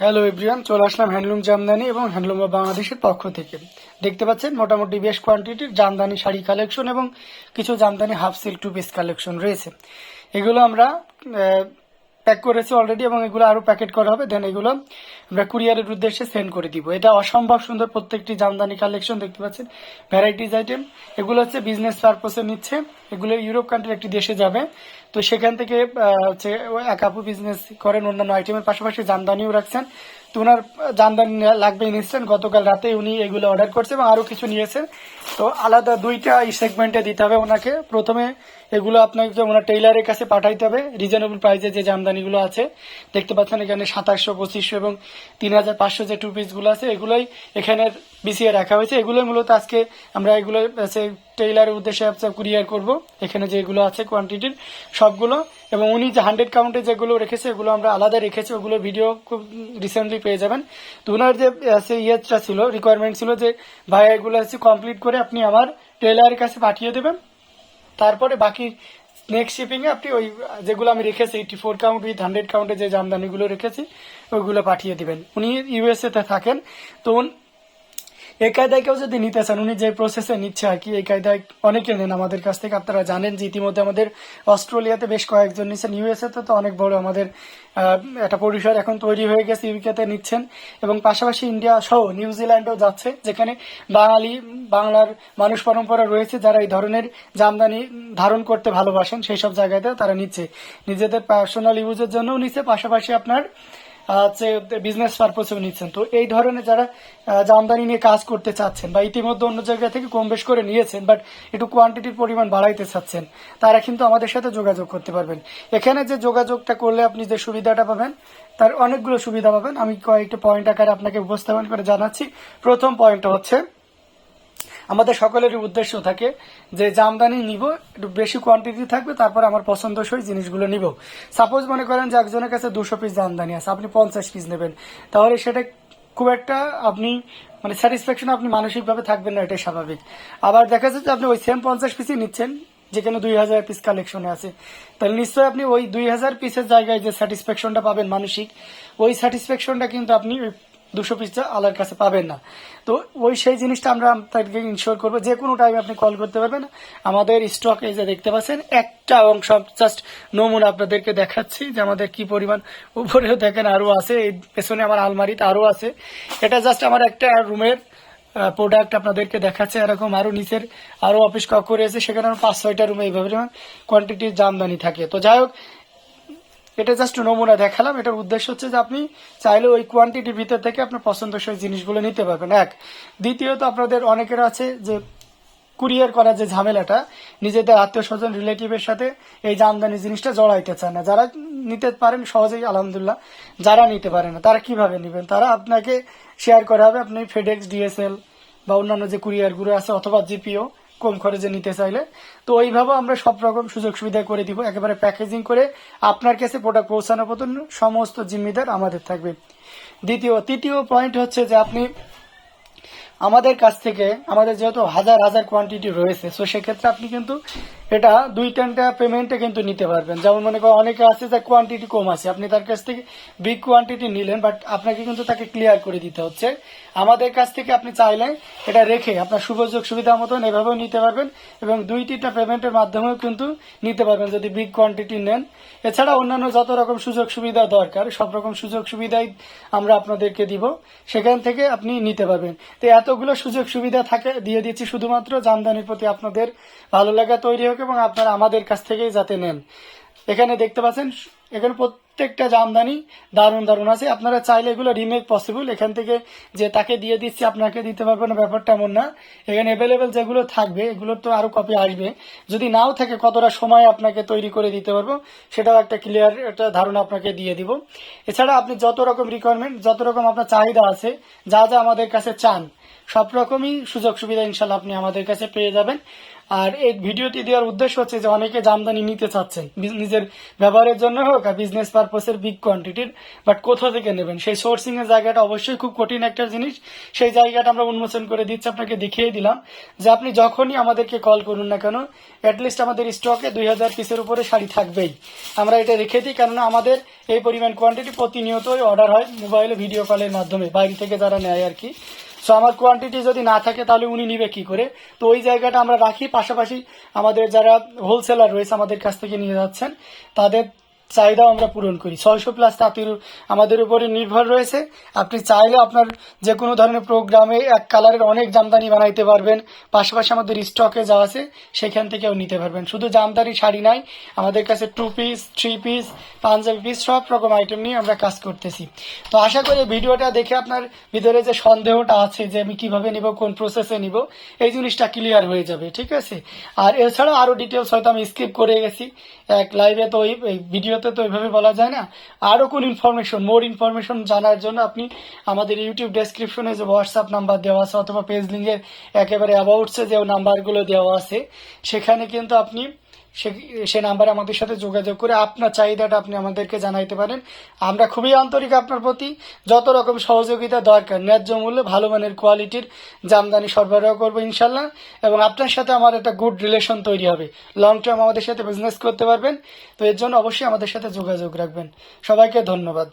Hello everyone চলে আসলাম handloom Jamdani এবং handloom বাংলাদেশের পক্ষ থেকে। দেখতে পাচ্ছেন, মোটামুটি বেশ কোয়ান্টিটির জামদানি শাড়ি কালেকশন এবং কিছু jamdani half silk two piece collection রয়েছে। এগুলো আমরা প্যাক করেছে অলরেডি এবং এগুলো আরও প্যাকেট করা হবে দেন এগুলো আমরা কুরিয়ারের উদ্দেশ্যে সেন্ড করে দিব। এটা অসম্ভব সুন্দর প্রত্যেকটি জামদানি কালেকশন দেখতে পাচ্ছেন ভ্যারাইটিজ আইটেম এগুলো হচ্ছে বিজনেস পারপোসে নিচ্ছে, এগুলো ইউরোপ কান্ট্রির একটি দেশে যাবে। তো সেখান থেকে হচ্ছে এক আপু বিজনেস করেন অন্যান্য আইটেমের পাশাপাশি জামদানিও রাখছেন। তো ওনার জামদানি লাগবে ইনস্ট্যান্ট গতকাল রাতে উনি এগুলো অর্ডার করছে এবং আরও কিছু নিয়েছেন। তো আলাদা দুইটা এই সেগমেন্টে দিতে হবে ওনাকে। প্রথমে এগুলো আপনাকে ওনার টেইলারের কাছে পাঠাইতে হবে। রিজনেবল প্রাইসে যে জামদানিগুলো আছে, দেখতে পাচ্ছেন এখানে সাতাশশো, পঁচিশশো এবং তিন হাজার পাঁচশো যে টু পিসগুলো আছে, এগুলোই এখানে বিছিয়ে রাখা হয়েছে। এগুলোই মূলত আজকে আমরা এগুলো টেইলারের উদ্দেশ্যে কুরিয়ার করব। এখানে যেগুলো আছে কোয়ান্টিটির সবগুলো এবং উনি যে হান্ড্রেড কাউন্টে যেগুলো রেখেছে, এগুলো আমরা আলাদা রেখেছি ওগুলো ভিডিও খুব রিসেন্টলি পেয়ে যাবেন। তো ওনার যে সেই ইয়েটা ছিল রিকোয়ারমেন্ট ছিল যে, ভাই, এগুলো হচ্ছে কমপ্লিট করে আপনি আমার টেইলারের কাছে পাঠিয়ে দেবেন। তারপরে বাকি নেক্সট শিপিং এ আপনি ওই, যেগুলো আমি রেখেছি eighty four count with hundred কাউন্টে যে জামদানিগুলো রেখেছি ওইগুলো পাঠিয়ে দিবেন। উনি ইউএসএ তে থাকেন। তো এই কায়দায় কেউ যদি নিতে চান, উনি যে প্রসেসে নিচ্ছে আর কি এই কায়দায় অনেকে নেন আমাদের কাছ থেকে। আপনারা জানেন যে ইতিমধ্যে আমাদের অস্ট্রেলিয়াতে বেশ কয়েকজন নিচ্ছেন ইউএসএ তে অনেক বড় আমাদের একটা পরিসর এখন তৈরি হয়ে গেছে ইউকেতে নিচ্ছেন। এবং পাশাপাশি ইন্ডিয়া সহ নিউজিল্যান্ডও যাচ্ছে, যেখানে বাঙালি, বাংলার মানুষ পরম্পরা রয়েছে, যারা এই ধরনের জামদানি ধারণ করতে ভালোবাসেন, সেই সব জায়গাতে তারা নিচ্ছে। নিজেদের পার্সোনাল ইউজের জন্যও নিচ্ছে, পাশাপাশি আপনার বিজনেস পারপসেও নিচ্ছেন। তো এই ধরনের যারা জামদানি নিয়ে কাজ করতে চাচ্ছেন বা ইতিমধ্যে অন্য জায়গা থেকে কম বেশ করে নিয়েছেন বাট একটু কোয়ান্টিটির পরিমাণ বাড়াইতে চাচ্ছেন, তারা কিন্তু আমাদের সাথে যোগাযোগ করতে পারবেন। এখানে যে যোগাযোগটা করলে আপনি যে সুবিধাটা পাবেন, তার অনেকগুলো সুবিধা পাবেন। আমি কয়েকটা পয়েন্ট আকারে আপনাকে উপস্থাপন করে জানাচ্ছি। প্রথম পয়েন্টটা হচ্ছে আমাদের সকলেরই উদ্দেশ্য থাকে যে জামদানি নিব, একটু বেশি কোয়ান্টিটি থাকবে, তারপর আমার পছন্দসই জিনিসগুলো নিব। সাপোজ মনে করেন যে একজনের কাছে দুশো পিস জামদানি আছে, আপনি পঞ্চাশ পিস নেবেন। তাহলে সেটা খুব একটা আপনি মানে স্যাটিসফ্যাকশন আপনি মানসিকভাবে থাকবেন না, এটাই স্বাভাবিক। আবার দেখা যাচ্ছে আপনি ওই সেম পঞ্চাশ পিসই নিচ্ছেন যেখানে দুই হাজার পিস কালেকশনে আছে। তাহলে নিশ্চয়ই আপনি ওই দুই হাজার পিসের জায়গায় যে স্যাটিসফ্যাকশনটা পাবেন মানসিক, ওই স্যাটিসফ্যাকশনটা কিন্তু আপনি দুশো পিসটা আলার কাছে পাবেন না। তো ওই সেই জিনিসটা আমরা তাদেরকে ইনশিওর করব। যে কোনো টাইমে আপনি কল করতে পারবেন। আমাদের স্টক এই যে দেখতে পাচ্ছেন, একটা অংশ জাস্ট নমুনা আপনাদেরকে দেখাচ্ছি যে আমাদের কি পরিমাণ। উপরেও দেখেন আরও আছে, এই পেছনে আমার আলমারিতে আরও আছে। এটা জাস্ট আমার একটা রুমের প্রোডাক্ট আপনাদেরকে দেখাচ্ছে। এরকম আরও নিচের আরও অফিস কক্ষ রয়েছে সেখানে আমার পাঁচ ছয়টা রুমে এইভাবে কোয়ান্টিটির জামদানি থাকে। তো যাই হোক এটা জাস্ট নমুনা দেখালাম। এটার উদ্দেশ্য হচ্ছে যে আপনি চাইলে ওই কোয়ান্টিটির ভিতর থেকে আপনার পছন্দসই জিনিসগুলো নিতে পারবেন। এক, দ্বিতীয়ত আপনাদের অনেকের আছে যে কুরিয়ার করার যে ঝামেলাটা, নিজেদের আত্মীয় স্বজন রিলেটিভের সাথে এই জামদানি জিনিসটা জড়াইতে চান না। যারা নিতে পারেন, সহজেই, আলহামদুলিল্লাহ, যারা নিতে পারে না, তারা কীভাবে নেবেন? তারা আপনাকে শেয়ার করা হবে। আপনি ফেডেক্স ডিএসএল বা অন্যান্য যে কুরিয়ারগুলো আছে অথবা জিপিও কম খরচে নিতে চাইলে। তো ওইভাবে আমরা সব রকম সুযোগ সুবিধা করে দিব। একেবারে প্যাকেজিং করে আপনার কাছে প্রোডাক্ট পৌঁছানো পর্যন্ত সমস্ত জিম্মিদার আমাদের থাকবে। দ্বিতীয়, তৃতীয় পয়েন্ট হচ্ছে যে আপনি আমাদের কাছ থেকে আমাদের যেহেতু হাজার হাজার কোয়ান্টিটি রয়েছে, তো সেক্ষেত্রে আপনি কিন্তু এটা দুই তিনটা পেমেন্টে কিন্তু নিতে পারবেন। যেমন মনে করেন অনেকে আছে যে কোয়ান্টিটি কম আছে, আপনি তার কাছ থেকে বিগ কোয়ান্টিটি নিলেন বাট আপনাকে কিন্তু তাকে ক্লিয়ার করে দিতে হচ্ছে। আমাদের কাছ থেকে আপনি চাইলে এটা রেখে আপনার সুযোগ সুবিধা মতন এভাবেও নিতে পারবেন এবং দুই তিনটা পেমেন্টের মাধ্যমেও কিন্তু নিতে পারবেন যদি বিগ কোয়ান্টিটি নেন। এছাড়া অন্যান্য যত রকম সুযোগ সুবিধা দরকার, সব রকম সুযোগ সুবিধাই আমরা আপনাদেরকে দিব। সেখান থেকে আপনি নিতে পারবেন। তো এতগুলো সুযোগ সুবিধা থাকে, দিয়ে দিচ্ছি শুধুমাত্র। জামদানির প্রতি আপনাদের ভালো লাগা তৈরি এবং আপনারা আমাদের কাছ থেকেই যাতে নেন। এখানে দেখতে পাচ্ছেন, এখানে প্রত্যেকটা জামদানি দারুণ দারুণ আছে। আপনারা চাইলে এগুলো রিমেক পসিবল এখান থেকে যে তাকে দিয়ে দিচ্ছি, আপনাকে দিতে পারব না, ব্যাপারটা এমন না। এখানে অ্যাভেলেবেল যেগুলো থাকবে, এগুলোর তো আরও কপি আসবে। যদি নাও থাকে, কতটা সময় আপনাকে তৈরি করে দিতে পারব, সেটাও একটা ক্লিয়ার একটা ধারণা আপনাকে দিয়ে দিব। এছাড়া আপনি যত রকম রিকোয়ারমেন্ট যত রকম আপনার চাহিদা আছে, যা যা আমাদের কাছে চান সব রকমই সুযোগ সুবিধা ইনশাল্লাহ আপনি আমাদের কাছে পেয়ে যাবেন। আর এই ভিডিওটি দেওয়ার উদ্দেশ্য হচ্ছে যে অনেকে জামদানি নিতে চাচ্ছেন নিজের ব্যবহারের জন্য হোক আর বিজনেস পারপোসের বিগ কোয়ান্টিটির বাট কোথা থেকে নেবেন? সেই সোর্সিং এর জায়গাটা অবশ্যই খুব কঠিন একটা জিনিস। সেই জায়গাটা আমরা উন্মোচন করে দিচ্ছি, আপনাকে দেখিয়ে দিলাম যে আপনি যখনই আমাদেরকে কল করুন না কেন অ্যাটলিস্ট আমাদের স্টকে দুই হাজার পিসের উপরে শাড়ি থাকবেই। আমরা এটা রেখে দিই, কেননা আমাদের এই পরিমাণ কোয়ান্টিটি প্রতিনিয়তই অর্ডার হয় মোবাইলে ভিডিও কলের মাধ্যমে, বাইরে থেকে যারা নেয় আর কি। সো আমার কোয়ান্টিটি যদি না থাকে, তাহলে উনি নিবে কি করে? তো ওই জায়গাটা আমরা রাখি। পাশাপাশি আমাদের যারা হোলসেলার রয়েছে, আমাদের কাছ থেকে নিয়ে যাচ্ছেন, তাদের চাহিদাও আমরা পূরণ করি। ছয়শো প্লাস তাঁতির আমাদের উপরে নির্ভর রয়েছে। আপনি চাইলে আপনার যে কোনো ধরনের প্রোগ্রামে এক কালারের অনেক জামদানি বানাইতে পারবেন। পাশাপাশি আমাদের স্টকে যা আছে, সেখান থেকেও নিতে পারবেন। শুধু জামদানি শাড়ি নাই, আমাদের কাছে two piece three piece panjabi piece সব রকম আইটেম নিয়ে আমরা কাজ করতেছি। তো আশা করি ভিডিওটা দেখে আপনার ভিতরে যে সন্দেহটা আছে যে আমি কীভাবে নিব, কোন প্রসেসে নিব, এই জিনিসটা ক্লিয়ার হয়ে যাবে, ঠিক আছে? আর এছাড়া আরও ডিটেলস হয়তো আমি স্কিপ করে গেছি। এক লাইভে তো এই ভিডিওতে তো এভাবে বলা যায় না। আরও কোন ইনফরমেশন মোর ইনফরমেশন জানার জন্য আপনি আমাদের ইউটিউব ডেসক্রিপশনে যে হোয়াটসঅ্যাপ নাম্বার দেওয়া আছে অথবা পেজ লিঙ্কের একেবারে অ্যাবাউটসে যে নাম্বারগুলো দেওয়া আছে, সেখানে কিন্তু আপনি সে নাম্বারে আমাদের সাথে যোগাযোগ করে আপনার চাহিদাটা আপনি আমাদেরকে জানাইতে পারেন। আমরা খুবই আন্তরিক আপনার প্রতি। যত রকম সহযোগিতা দরকার, ন্যায্য মূল্যে ভালো মানের কোয়ালিটির জামদানি সরবরাহ করব ইনশাল্লাহ এবং আপনার সাথে আমার একটা গুড রিলেশন তৈরি হবে। লং টার্ম আমাদের সাথে বিজনেস করতে পারবেন। তো এর জন্য অবশ্যই আমাদের সাথে যোগাযোগ রাখবেন। সবাইকে ধন্যবাদ।